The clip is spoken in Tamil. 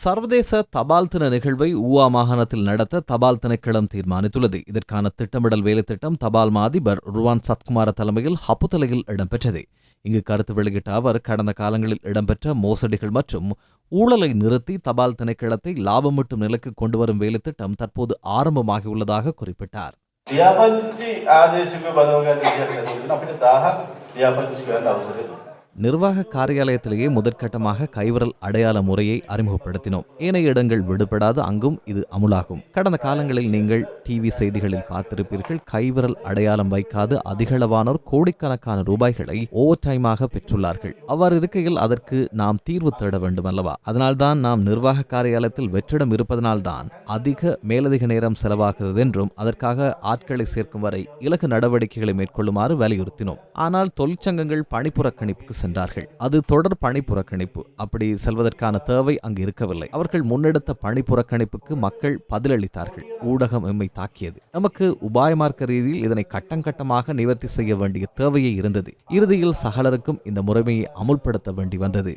சர்வதேச தபால் தின நிகழ்வை ஊவா மாகாணத்தில் நடத்த தபால் திணைக்களம் தீர்மானித்துள்ளது. இதற்கான திட்டமிடல் வேலைத்திட்டம் தபால் மாதிபர் ருவான் சத்குமார தலைமையில் ஹப்புத்தலையில் இடம்பெற்றது. இங்கு கருத்து வெளியிட்ட அவர் கடந்த காலங்களில் இடம்பெற்ற மோசடிகள் மற்றும் ஊழலை நிறுத்தி தபால் திணைக்களத்தை லாபமீட்டும் நிலைக்கு கொண்டுவரும் வேலைத்திட்டம் தற்போது ஆரம்பமாகியுள்ளதாக குறிப்பிட்டார். நிர்வாக காரியாலயத்திலேயே முதற்கட்டமாக கைவிரல் அடையாள முறையை அறிமுகப்படுத்தினோம். ஏனைய இடங்கள் விடுபடாது அங்கும் இது அமுலாகும். கடந்த காலங்களில் நீங்கள் டிவி செய்திகளில் பார்த்திருப்பீர்கள் கைவிரல் அடையாளம் வைக்காது அதிகளவானோர் கோடிக்கணக்கான ரூபாய்களை ஓவர் டைமாக பெற்றுள்ளார்கள். அவ்வாறு இருக்கையில் அதற்கு நாம் தீர்வு தேட வேண்டும் அல்லவா அதனால்தான் நாம் நிர்வாக காரியாலயத்தில் வெற்றிடம் இருப்பதனால்தான் அதிக மேலதிக நேரம் செலவாகிறது என்றும் அதற்காக ஆட்களை சேர்க்கும் வரை இலக்கு நடவடிக்கைகளை மேற்கொள்ளுமாறு வலியுறுத்தினோம். ஆனால் தொழிற்சங்கங்கள் பணிப்புறக்கணிப்புக்கு சென்றார்கள். அது தொடர் பணி புறக்கணிப்பு. அப்படி செல்வதற்கான தேவை அங்கு இருக்கவில்லை. அவர்கள் முன்னெடுத்த பணி புறக்கணிப்புக்கு மக்கள் பதிலளித்தார்கள். ஊடகம் எம்மை தாக்கியது. நமக்கு உபாயமார்க்க ரீதியில் இதனை கட்டங்கட்டமாக நிவர்த்தி செய்ய வேண்டிய தேவையே இருந்தது. இறுதியில் சகலருக்கும் இந்த முறைமையை அமுல்படுத்த வேண்டி வந்தது.